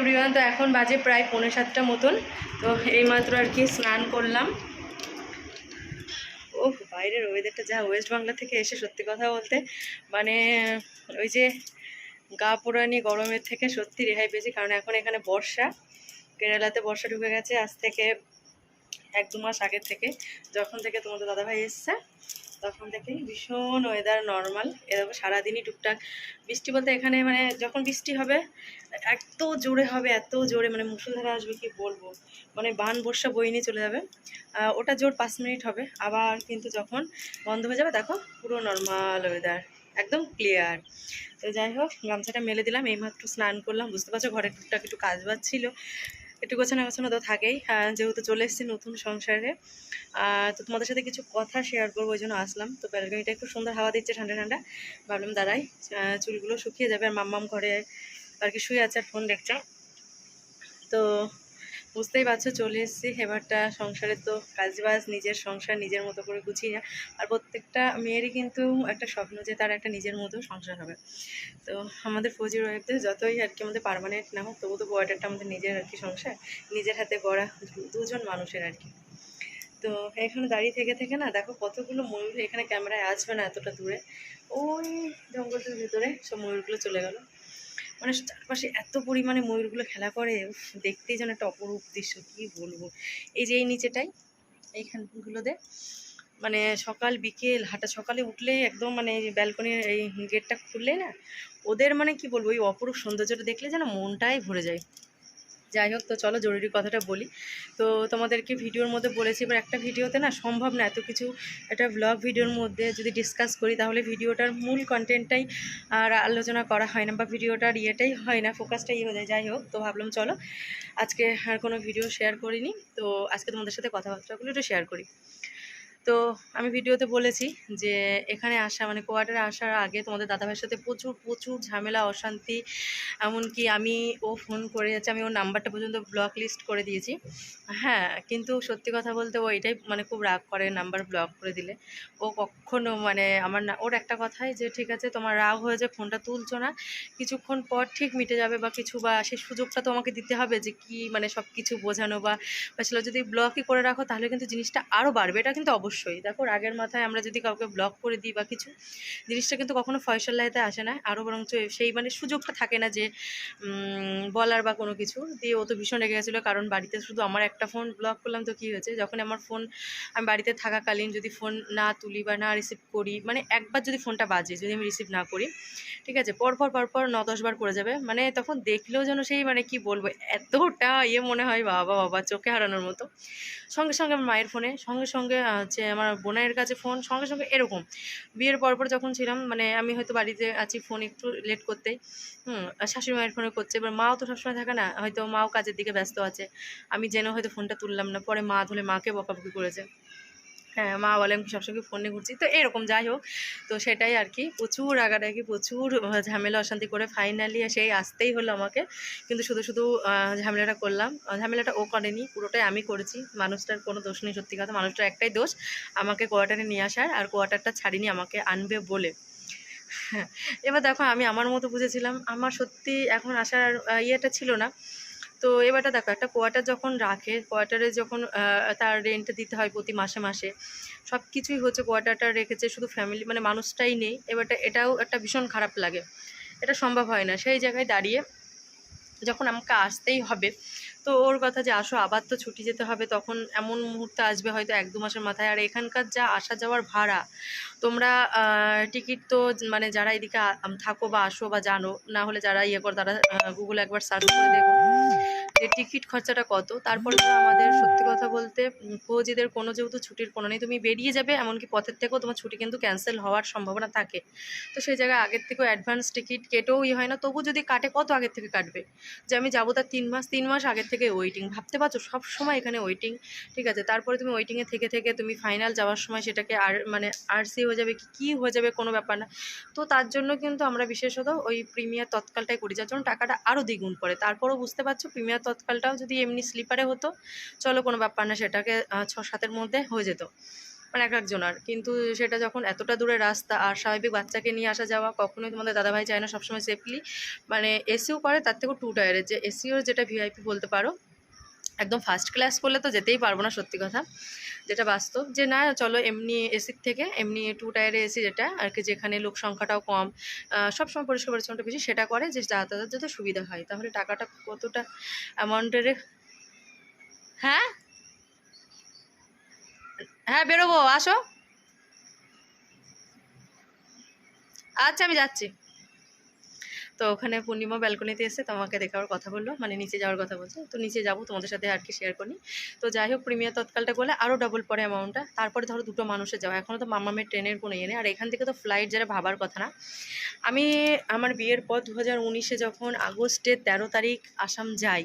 Everyone তো এখন বাজে প্রায় পৌনে সাতটা মতন। তো এইমাত্র আর কি স্নান করলাম। ও বাইরের ওয়েদারটা যা ওয়েস্ট বাংলা থেকে এসে সত্যি কথা বলতে মানে ওই যে গা পোড়ানি গরমের থেকে সত্যি রেহাই পেয়েছি, কারণ এখন এখানে বর্ষা। কেরালাতে বর্ষা ঢুকে গেছে, আজ থেকে এক দু মাস আগের থেকে, যখন থেকে তোমাদের দাদাভাই এসছে। তখন থেকেই ভীষণ ওয়েদার নর্মাল এরকম সারাদিনই টুকটাক বৃষ্টি বলতে এখানে মানে যখন বৃষ্টি হবে, এত জোরে হবে, এত জোরে মানে মুসুলধারা আসবে কি বলব? মানে বান, বর্ষা বই নিয়ে চলে যাবে। ওটা জোর পাঁচ মিনিট হবে। আবার কিন্তু যখন বন্ধ হয়ে যাবে, দেখো পুরো নর্মাল ওয়েদার একদম ক্লিয়ার তো যাই হোক, গামছাটা মেলে দিলাম, এইমাত্র স্নান করলাম। বুঝতে পারছ, ঘরে টুকটাক একটু কাজ বাজ ছিল। একটু গোছানো গোছানো তো থাকেই। আহ, যেহেতু চলে এসেছি নতুন সংসারে। তো তোমাদের সাথে কিছু কথা শেয়ার করব ওই জন্য আসলাম। তো ব্যালকনিটা একটু সুন্দর হাওয়া দিচ্ছে ঠান্ডা ঠান্ডা। ভাবলাম দাঁড়াই চুলগুলো শুকিয়ে যাবে আর মাম্মাম ঘরে আর কি শুয়ে আছে আর ফোন দেখছে। তো বুঝতেই পারছ, চলে এসেছি। এবারটা সংসারের তো কাজবাজ, নিজের সংসার, নিজের মতো করে গুছিয়ে না আর প্রত্যেকটা মেয়েরই কিন্তু একটা স্বপ্ন যে তার একটা নিজের মতো সংসার হবে। তো আমাদের ফৌজির ওয়াইফদের যতই আর কি আমাদের পারমানেন্ট না হোক, তবু তো কোয়ার্টারটা আমাদের নিজের আর কি সংসার। নিজের হাতে গড়া দুজন মানুষের আর কি। তো এখানে দাঁড়িয়ে থেকে থেকে না, দেখো কতগুলো ময়ূর এখানে ক্যামেরায় আসবে না এতটা দূরে। ওই জঙ্গলটার ভিতরে সব ময়ূরগুলো চলে গেল। মানে চারপাশে এত পরিমাণে ময়ূরগুলো খেলা করে দেখতেই যেন একটা অপরূপ দৃশ্য, কি বলব? এই যে এই নিচেটাই, এইখানগুলোতে মানে সকাল বিকেল, হাঁটা, সকালে উঠলেই একদম মানে ব্যালকনির এই গেটটা খুললেই না, ওদের মানে কি বলব ওই অপরূপ সৌন্দর্যটা দেখলে যেন মনটাই ভরে যায়। যাই হোক, তো চলো জরুরি কথাটা বলি। তো তোমাদেরকে ভিডিওর মধ্যে বলেছি, এবার একটা ভিডিওতে না সম্ভব না এত কিছু। একটা ব্লগ ভিডিওর মধ্যে যদি ডিসকাস করি, তাহলে ভিডিওটার মূল কন্টেন্টটাই আর আলোচনা করা হয় না বা ভিডিওটার ইয়েটাই হয় না ফোকাসটাই ইয়ে হয়ে যায়। যাই হোক, তো ভাবলাম চলো আজকে আর কোনো ভিডিও শেয়ার করিনি। তো আজকে তোমাদের সাথে কথাবার্তাগুলো একটু শেয়ার করি। তো আমি ভিডিওতে বলেছি যে এখানে আসা মানে কোয়ার্টারে আসার আগে তোমাদের দাদাভাইয়ের সাথে প্রচুর প্রচুর ঝামেলা, অশান্তি, এমনকি আমি ও ফোন করে যাচ্ছে, আমি ওর নাম্বারটা পর্যন্ত ব্লক লিস্ট করে দিয়েছি। হ্যাঁ কিন্তু সত্যি কথা বলতে ও এটাই মানে খুব রাগ করে নাম্বার ব্লক করে দিলে। ও কখনো মানে আমার না, ওর একটা কথাই যে, ঠিক আছে, তোমার রাগ হয়ে যায় ফোনটা তুলছো না। কিছুক্ষণ পর ঠিক মিটে যাবে বা কিছু, বা সেই সুযোগটা তোমাকে দিতে হবে যে কি মানে সব কিছু বোঝানো বা বা সেটা যদি ব্লকই করে রাখো, তাহলে কিন্তু জিনিসটা আরও বাড়বে। এটা কিন্তু অবশ্যই দেখো, রাগের মাথায় আমরা যদি কাউকে ব্লক করে দিই বা কিছু, জিনিসটা কিন্তু কখনো ফয়সাল্লাহিতে আসে না। আরও বরঞ্চ সেই মানে সুযোগটা থাকে না যে বলার বা কোনো কিছু। দিয়ে ও তো ভীষণ রেগে গেছিল, কারণ বাড়িতে শুধু আমার একটা ফোন ব্লক করলাম তো কী হয়েছে? যখন আমার ফোন আমি বাড়িতে থাকাকালীন যদি ফোন না তুলি বা না রিসিভ করি মানে একবার যদি ফোনটা বাজে, যদি আমি রিসিভ না করি, ঠিক আছে? পরপর পরপর ন দশবার করে যাবে। মানে তখন দেখলেও যেন সেই মানে কি বলব, এতটা ইয়ে মনে হয়, বাবা বাবা, চোখে হারানোর মতো। সঙ্গে সঙ্গে আমার মায়ের ফোনে সঙ্গে সঙ্গে হচ্ছে আমার বোনের কাছে ফোন সঙ্গে সঙ্গে এরকম। বিয়ের পর পর যখন ছিলাম মানে আমি হয়তো বাড়িতে আছি ফোন একটু লেট করতেই। হুম শাশুড়ি মায়ের ফোনে করছে। এবার মাও তো সবসময় থাকে না, হয়তো মাও কাজের দিকে ব্যস্ত আছে। আমি যেন হয়তো ফোনটা তুললাম না, পরে মা ধরে মাকে বকাবকি করেছে। হ্যাঁ মা বলে আমি সবসময় ফোনে ঘুরছি। তো এরকম যাই হোক, তো সেটাই আর কি। প্রচুর রাগারাগি, প্রচুর ঝামেলা, অশান্তি করে ফাইনালি সেই আসতেই হলো আমাকে। কিন্তু শুধু শুধু ঝামেলাটা করলাম। ঝামেলাটা ও করেনি, পুরোটাই আমি করেছি। মানুষটার কোনো দোষ নেই, সত্যি কথা। মানুষটার একটাই দোষ, আমাকে কোয়ার্টারে নিয়ে আসার, আর কোয়ার্টারটা ছাড়িনি আমাকে আনবে বলে। হ্যাঁ এবার দেখো, আমি আমার মতো বুঝেছিলাম। আমার সত্যি এখন আসার ইয়েটা ছিল না। তো এবারটা দেখো, একটা কোয়ার্টার যখন রাখে কোয়ার্টারে যখন তার রেন্ট দিতে হয় প্রতি মাসে মাসে সব কিছুই হচ্ছে কোয়ার্টারটা রেখেছে, শুধু ফ্যামিলি মানে মানুষটাই নেই। এবারটা এটাও একটা ভীষণ খারাপ লাগে। এটা সম্ভব হয় না। সেই জায়গায় দাঁড়িয়ে যখন আমাকে আসতেই হবে, তো ওর কথা যে আসো, আবার তো ছুটি যেতে হবে, তখন এমন মুহূর্তে আসবে হয়তো এক দু মাসের মাথায়। আর এখানকার যা আসা যাওয়ার ভাড়া, তোমরা টিকিট তো মানে যারা এদিকে থাকো বা আসো বা জানো, না হলে যারা ইয়ে করো, তারা গুগলে একবার সার্চ করে দেখো। যে টিকিট খরচাটা কত, তারপরে আমাদের সত্যি কথা বলতে ফৌজিদের কোনো যেহেতু ছুটির কোনো নেই, তুমি বেরিয়ে যাবে, এমনকি পথের থেকেও তোমার ছুটি কিন্তু ক্যান্সেল হওয়ার সম্ভাবনা থাকে। তো সেই জায়গায় আগের থেকেও অ্যাডভান্স টিকিট কেটেও ইয়ে হয় না, তবু যদি কাটে, কত আগের থেকে কাটবে? যে আমি যাব তার তিন মাস তিন মাস আগের থেকে ওয়েটিং ভাবতে পারছ? সব সময় এখানে ওয়েটিং ঠিক আছে? তারপরে তুমি ওয়েটিংয়ে থেকে থেকে তুমি ফাইনাল যাওয়ার সময় সেটাকে আর মানে আরসি হয়ে যাবে কী হয়ে যাবে কোনো ব্যাপার না। তো তার জন্য কিন্তু আমরা বিশেষত ওই প্রিমিয়ার তৎকালটাই করি, যার জন্য টাকাটা আরও দ্বিগুণ পড়ে। তারপরও বুঝতে পারছ, প্রিমিয়ার তৎকালটাও যদি এমনি স্লিপারে হতো, চলো কোনো ব্যাপার না, সেটাকে ছ সাতের মধ্যে হয়ে যেত। মানে এক একজনার কিন্তু সেটা যখন এতটা দূরে রাস্তা আর স্বাভাবিক বাচ্চাকে নিয়ে আসা যাওয়া কখনোই তোমাদের দাদাভাই চায় না, সবসময় সেফলি মানে এসিও করে, তার থেকেও টু টায়ারের যে এসিও যেটা ভিআইপি বলতে পারো একদম ফার্স্ট ক্লাস করলে তো যেতেই পারব না, সত্যি কথা। যেটা বাস্তব, যে না, চলো এমনি এসির থেকে, এমনি টু টায়ারে এসি যেটা, আর কি যেখানে লোক সংখ্যাটাও কম সবসময় পরিষ্কার পরিচ্ছন্নটা বেশি, সেটা করে যে যাতায়াতের যাতে সুবিধা হয়। তাহলে টাকাটা কতটা অ্যামাউন্টের হ্যাঁ? হ্যাঁ বেরোবো, আসো। আচ্ছা আমি যাচ্ছি। তো ওখানে পূর্ণিমা ব্যালকনিতে এসে তোমাকে দেখার কথা বলল। মানে নিচে যাওয়ার কথা বলছে। তো নিচে যাব, তোমাদের সাথে আর কি শেয়ার করি। তো যাই হোক প্রিমিয়ার তৎকালটা করলে আরও ডবল পরে অ্যামাউন্টটা তারপরে ধরো দুটো মানুষে যাওয়া। এখনও তো মামামের ট্রেনের কোনো ইয়ে নেই। আর এখান থেকে তো ফ্লাইট যারা ভাবার কথা না। আমি আমার বিয়ের পর দু হাজার যখন আগস্টের তেরো তারিখ আসাম যাই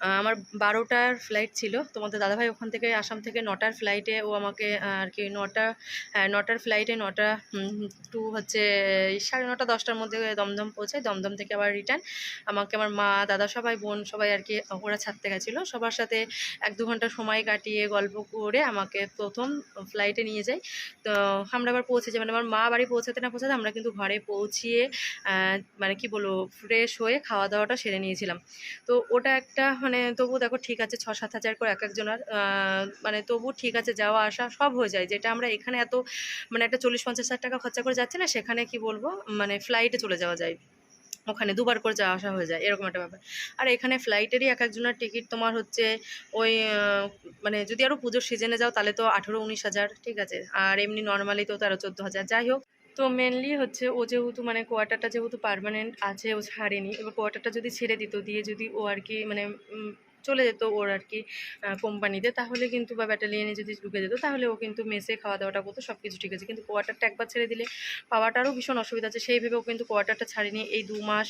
আমার বারোটার ফ্লাইট ছিল। তোমাদের দাদাভাই ওখান থেকে আসাম থেকে নটার ফ্লাইটে ও আমাকে আর কি নটা হ্যাঁ, নটার ফ্লাইটে নটা টু হচ্ছে সাড়ে নটা দশটার মধ্যে দমদম পৌঁছায়। দমদম থেকে আবার রিটার্ন আমাকে আমার মা দাদা সবাই বোন সবাই আর কি ওরা ছাড়তে গেছিল। সবার সাথে এক দু ঘণ্টা সময় কাটিয়ে গল্প করে আমাকে প্রথম ফ্লাইটে নিয়ে যায়। তো আমরা আবার পৌঁছে যাই মানে আমার মা বাড়ি পৌঁছাতে না পৌঁছাতে আমরা কিন্তু ঘরে পৌঁছিয়ে মানে কি বলব ফ্রেশ হয়ে খাওয়া দাওয়াটা সেরে নিয়েছিলাম। তো ওটা একটা মানে তবু দেখো ঠিক আছে ছ সাত হাজার করে এক একজনের মানে তবু ঠিক আছে, যাওয়া, আসা সব হয়ে যায়। যেটা আমরা এখানে এত মানে একটা চল্লিশ পঞ্চাশ হাজার টাকা খরচা করে যাচ্ছি না, সেখানে কি বলব মানে ফ্লাইটে চলে যাওয়া যায়। ওখানে দুবার করে যাওয়া, আসা হয়ে যায়, এরকম একটা ব্যাপার। আর এখানে ফ্লাইটেরই এক একজনের টিকিট তোমার হচ্ছে ওই মানে যদি আরও পুজোর সিজনে যাও, তাহলে তো আঠেরো উনিশ হাজার, ঠিক আছে। আর এমনি নর্মালি তো তেরো চোদ্দ হাজার, যাই হোক তো মেনলি হচ্ছে ও যেহেতু মানে কোয়ার্টারটা যেহেতু পারমানেন্ট আছে, ও ছাড়েনি। এবার কোয়ার্টারটা যদি ছেড়ে দিত, দিয়ে যদি ও আর কি মানে চলে যেত ওর আর কি কোম্পানিতে। তাহলে কিন্তু বা ব্যাটালিয়নে যদি ঢুকে যেত, তাহলে ও কিন্তু মেসে খাওয়া দাওয়াটা করতো সব কিছু ঠিক আছে। কিন্তু কোয়ার্টারটা একবার ছেড়ে দিলে পাওয়াটারও ভীষণ অসুবিধা আছে। সেই ভেবেও কিন্তু কোয়ার্টারটা ছাড়েনি। এই দু মাস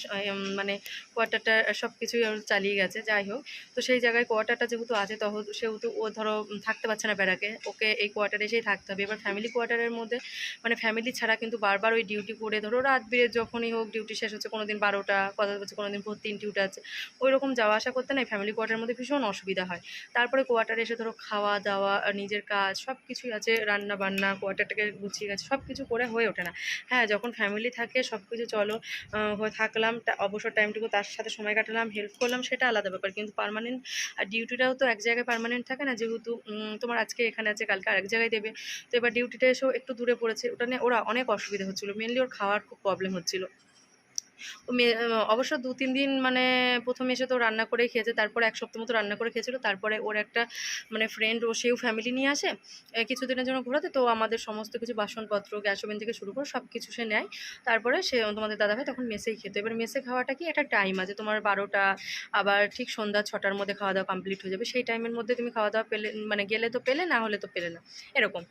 মানে কোয়ার্টারটা সব কিছুই ওর চালিয়ে গেছে, যাই হোক। তো সেই জায়গায় কোয়ার্টারটা যেহেতু আছে তখন সেহেতু ও ধরো থাকতে পারছে না ব্যারাকে ওকে এই কোয়ার্টারে এসেই থাকতে হবে। এবার ফ্যামিলি কোয়ার্টারের মধ্যে মানে ফ্যামিলি ছাড়া কিন্তু বারবার ওই ডিউটি করে, ধরো রাত বেড়ে যখনই হোক ডিউটি শেষ হচ্ছে কোনো দিন বারোটা, কথা হচ্ছে কোনো দিন ভোর তিন ডিউটি আছে। ওই রকম যাওয়া আসা করতে নাই। ফ্যামিলি কোয়ার্টারের মধ্যে ভীষণ অসুবিধা হয়। তারপরে কোয়ার্টারে এসে ধরো খাওয়া দাওয়া নিজের কাজ সব কিছুই আছে, রান্না বান্না কোয়ার্টারটাকে গুছিয়ে গেছে সব কিছু করে হয়ে ওঠে না। হ্যাঁ যখন ফ্যামিলি থাকে সব কিছু চলো হয়ে থাকলাম অবসর টাইমটুকু তার সাথে সময় কাটালাম হেল্প করলাম, সেটা আলাদা ব্যাপার। কিন্তু পারমানেন্ট আর ডিউটিটাও তো এক জায়গায় পারমানেন্ট থাকে না, যেহেতু তোমার আজকে এখানে আছে, কালকে আরেক জায়গায় দেবে। তো এবার ডিউটিটা এসেও একটু দূরে পড়েছে, ওটা নিয়ে ওরা অনেক অসুবিধা হচ্ছিল। মেনলি ওর খাওয়ার খুব প্রবলেম হচ্ছিল। মে- অবশ্য দু, তিন দিন মানে প্রথম এসে তো রান্না করেই খেয়েছে, তারপরে এক সপ্তাহ মতো রান্না করে খেয়েছিল, তারপরে ওর একটা মানে ফ্রেন্ড ও সেও ফ্যামিলি নিয়ে আসে কিছুদিনের জন্য ঘোরাতে, তো আমাদের সমস্ত কিছু বাসনপত্র, গ্যাস ওভেন থেকে শুরু করে সব কিছু সে নেয়, তারপরে সে তোমাদের দাদাভাই তখন মেসেই খেতো, এবার মেসে খাওয়াটা কি একটা টাইম আছে, তোমার বারোটা, আবার ঠিক সন্ধ্যা ছটার মধ্যে খাওয়া দাওয়া কমপ্লিট হয়ে যাবে, সেই টাইমের মধ্যে তুমি খাওয়া দাওয়া পেলে মানে গেলে তো পেলে, না হলে তো পেলে না, এরকম,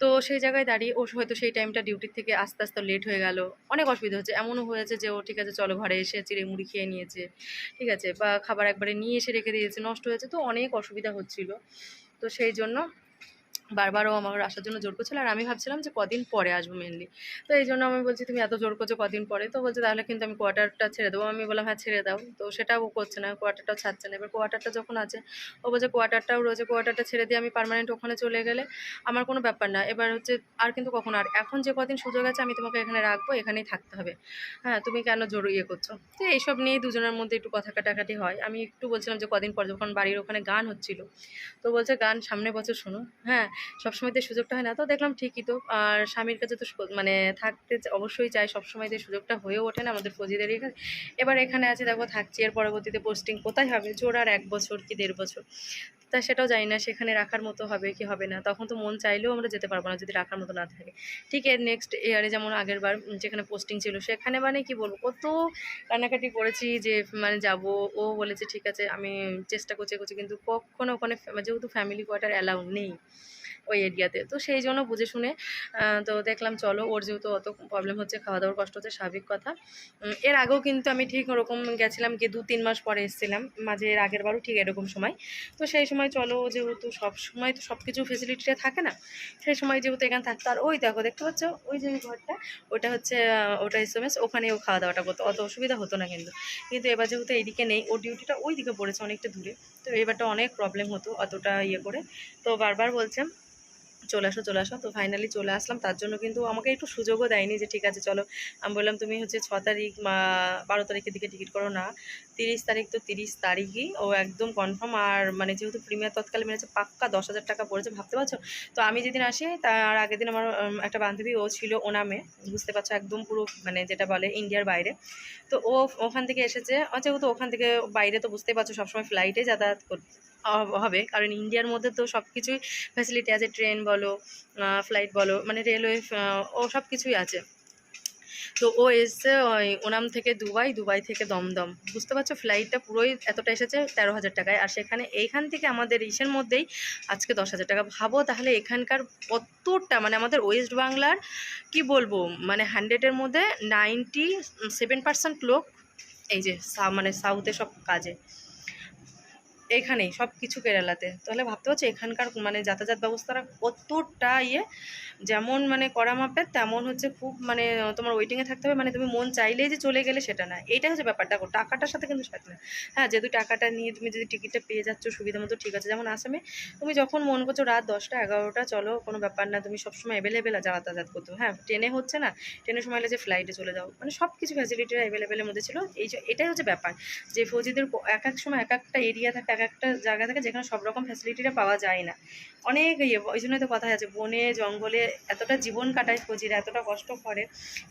তো সেই জায়গায় দাঁড়িয়ে ও হয়তো সেই টাইমটা ডিউটির থেকে আস্তে আস্তে লেট হয়ে গেল, অনেক অসুবিধা হচ্ছে এমনও হয়েছে যে ও ঠিক আছে, চলো ঘরে এসে চিড়ে মুড়ি খেয়ে নিয়েছে, ঠিক আছে, বা খাবার একবারে নিয়ে এসে রেখে দিয়েছে, নষ্ট হয়েছে, তো অনেক অসুবিধা হচ্ছিল। তো সেই জন্য বারবারও আমার আসার জন্য জোর করছিল আর আমি ভাবছিলাম যে কদিন পরে আসব মেনলি তো এই জন্য আমি বলছি, তুমি এত জোর করছ কদিন পরে? তো বলছে, তাহলে কিন্তু আমি কোয়ার্টারটা ছেড়ে দেবো। আমি বললাম হ্যাঁ ছেড়ে দাও। তো সেটাও করছে না কোয়ার্টারটাও ছাড়ছে না। এবার কোয়ার্টারটা যখন আছে, ও বলছে কোয়ার্টারটাও রয়েছে কোয়ার্টারটা ছেড়ে দিয়ে আমি পার্মানেন্ট ওখানে চলে গেলে আমার কোনো ব্যাপার না। এবার হচ্ছে, আর কিন্তু কখনো, আর এখন যে কদিন সুযোগ আছে, আমি তোমাকে এখানে রাখব, এখানেই থাকতে হবে। হ্যাঁ তুমি কেন জোর ইয়ে করছ? তো এইসব নিয়েই দুজনের মধ্যে একটু কথা কাটাকাটি হয়। আমি একটু বলছিলাম যে, কদিন পর? যখন বাড়ির ওখানে গান হচ্ছিল, তো বলছে, গান সামনে বছর শোনো। হ্যাঁ সবসময় তো সুযোগটা হয় না। তো দেখলাম ঠিকই তো। আর স্বামীর কাছে তো মানে থাকতে অবশ্যই চাই, সবসময় এই সুযোগটা হয়েও ওঠে না আমাদের ফৌজিদের এখানে এবার এখানে আছে, দেখো, থাকছি। এর পরবর্তীতে পোস্টিং কোথায় হবে? জোর আর এক বছর কি দেড় বছর? তা সেটাও জানি না, সেখানে রাখার মতো হবে কি হবে না। তখন তো মন চাইলেও আমরা যেতে পারব না যদি রাখার মতো না থাকে। ঠিক এর নেক্সট ইয়ারে যেমন আগের বার যেখানে পোস্টিং ছিল, সেখানে মানে কি বলব, কত কান্নাকাটি করেছি যে মানে যাব। ও বলেছে, ঠিক আছে, আমি চেষ্টা করছি করছি। কিন্তু কখনো ওখানে যেহেতু ফ্যামিলি কোয়ার্টার অ্যালাউ নেই। ওই এরিয়াতে। তো সেই জন্য বুঝে শুনে তো দেখলাম চলো ওর যেহেতু অত প্রবলেম হচ্ছে খাওয়া দাওয়ার কষ্ট হচ্ছে, স্বাভাবিক কথা। এর আগেও কিন্তু আমি ঠিক ওরকম গেছিলাম গিয়ে দু তিন মাস পরে এসেছিলাম। মাঝে এর আগের বারও ঠিক এরকম সময়। তো সেই সময় চলো যেহেতু সব সময় তো সব কিছু ফেসিলিটিটা থাকে না, সেই সময় যেহেতু এখানে থাকতো। আর ওই দেখো, দেখতে পাচ্ছ? ওই যে ঘরটা, ওটা হচ্ছে ওটা এস এম এস ওখানেও খাওয়া দাওয়াটা করতো। অত অসুবিধা হতো না কিন্তু। কিন্তু এবার যেহেতু এইদিকে নেই, ওর ডিউটিটা ওই দিকে পড়েছে অনেকটা দূরে। তো এবারটা অনেক প্রবলেম হতো অতটা ইয়ে করে। তো বারবার বলছে চলে আসো চলে আসো। তো ফাইনালি চলে আসলাম। তার জন্য কিন্তু আমাকে একটু সুযোগও দেয়নি যে ঠিক আছে, চলো। আমি বললাম, তুমি হচ্ছে ছ তারিখ বারো তারিখের দিকে টিকিট করো না। তিরিশ তারিখ তো তিরিশ তারিখই। ও একদম কনফার্ম আর মানে যেহেতু প্রিমিয়ার তৎকালে মেরেছে, পাক্কা দশ হাজার টাকা পড়েছে, ভাবতে পারছ? তো আমি যেদিন আসি, তার আগের দিন আমার একটা বান্ধবী, ও ছিল ওনামে। বুঝতে পারছ, একদম পুরো মানে যেটা বলে ইন্ডিয়ার বাইরে। তো ও, ওখান থেকে এসেছে। যেহেতু ওখান থেকে বাইরে তো বুঝতেই পারছ, সবসময় ফ্লাইটে যাতায়াত করতে হবে কারণ ইন্ডিয়ার মধ্যে তো সব কিছুই ফ্যাসিলিটি আছে। ট্রেন বলো ফ্লাইট বলো মানে রেলওয়ে ও সব কিছুই আছে। তো ও এসছে ওই ওনাম থেকে দুবাই দুবাই থেকে দমদম। বুঝতে পারছ? ফ্লাইটটা পুরোই এতটা এসেছে তেরো হাজার টাকায়। আর সেখানে এইখান থেকে আমাদের ইসের মধ্যেই আজকে দশ হাজার টাকা। ভাবো তাহলে এখানকার কতটা মানে আমাদের ওয়েস্ট বাংলার, কি বলব মানে হান্ড্রেডের মধ্যে নাইনটি সেভেন পার্সেন্ট লোক এই যে মানে সাউথে সব কাজে। এখানেই, সব কিছু কেরালাতে। তাহলে ভাবতে পারছ, এখানকার মানে যাতায়াত ব্যবস্থাটা কতটা ইয়ে? যেমন মানে করা মাপের, তেমন হচ্ছে খুব মানে তোমার ওয়েটিংয়ে থাকতে হবে। মানে তুমি মন চাইলেই যে চলে গেলে সেটা না। এইটা হচ্ছে ব্যাপার দেখো টাকাটার সাথে কিন্তু সাথে না। হ্যাঁ যেহেতু টাকাটা নিয়ে তুমি যদি টিকিটটা পেয়ে যাচ্ছ, সুবিধা মতো ঠিক আছে। যেমন আসামে, তুমি যখন মন করছ রাত দশটা, এগারোটা, চলো, কোনো ব্যাপার না। তুমি সবসময় অ্যাভেলেবেল যাতায়াত করতে হ্যাঁ ট্রেনে হচ্ছে না। ট্রেনের সময় যে ফ্লাইটে চলে যাও। মানে সব কিছু ফ্যাসিলিটি অ্যাভেলেবেলের মধ্যে ছিল। এই যে এটাই হচ্ছে ব্যাপার। যে ফৌজিদের এক এক সময় এক একটা এরিয়া থাকে এক একটা জায়গা থাকে যেখানে সব রকম ফ্যাসিলিটিটা পাওয়া যায় না। অনেক ইয়ে ওই জন্যই তো কথা আছে, বনে, জঙ্গলে এতটা জীবন কাটায় ফৌজিরা এতটা কষ্ট করে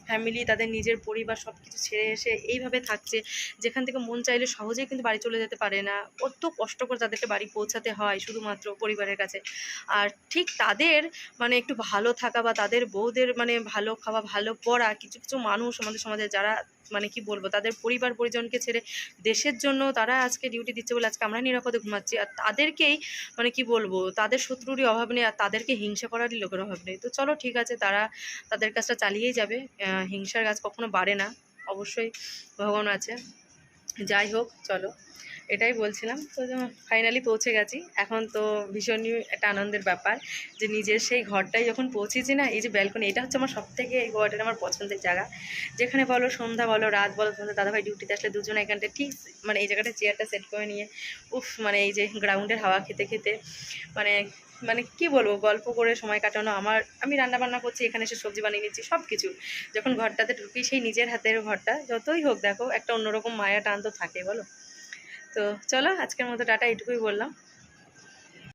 ফ্যামিলি তাদের নিজের পরিবার সব কিছু ছেড়ে এসে এইভাবে থাকছে, যেখান থেকে মন চাইলে সহজেই কিন্তু বাড়ি চলে যেতে পারে না। কত কষ্ট করে তাদেরকে বাড়ি পৌঁছাতে হয় শুধুমাত্র পরিবারের কাছে। আর ঠিক তাদের মানে একটু ভালো থাকা বা তাদের বউদের মানে ভালো খাওয়া, ভালো পড়া, কিছু কিছু মানুষ আমাদের সমাজে যারা মানে কি বলব, তাদের পরিবার পরিজনকে ছেড়ে দেশের জন্য তারা আজকে ডিউটি দিচ্ছে বলে আজকে আমরা নিরাপদে ঘুমাচ্ছি। আর তাদেরকেই মানে কি বলব, তাদের শত্রুরই অভাব নেই আর তাদেরকে হিংসা করারই লোকের অভাব নেই। তো চলো ঠিক আছে, তারা তাদের কাজটা চালিয়েই যাবে। হিংসার গাছ কখনো বাড়ে না। অবশ্যই ভগবান আছে। যাই হোক, চলো। এটাই বলছিলাম। তো ফাইনালি পৌঁছে গেছি। এখন তো ভীষণই একটা আনন্দের ব্যাপার যে নিজের সেই ঘরটায় যখন পৌঁছেছি না, এই যে ব্যালকনি এটা হচ্ছে আমার সব থেকে এই গোয়াটা আমার পছন্দের জায়গা। যেখানে বলো সন্ধ্যা বলো, রাত বলো তোমাদের দাদাভাই ডিউটিতে আসলে দুজন এখানটা ঠিক মানে এই জায়গাটা চেয়ারটা সেট করে নিয়ে, উফ মানে এই যে গ্রাউন্ডের হাওয়া খেতে খেতে মানে মানে কি বলব, গল্প করে সময় কাটানো, আমার, আমি রান্না বান্না করছি, এখানে এসে সবজি বানিয়ে নিচ্ছি সব কিছু যখন ঘরটাতে ঢুকি, সেই নিজের হাতের ঘরটা, যতই হোক দেখো, একটা অন্যরকম মায়া টান তো থাকে, বলো। তো চলো আজকের মতো টাটা এইটুকুই বললাম।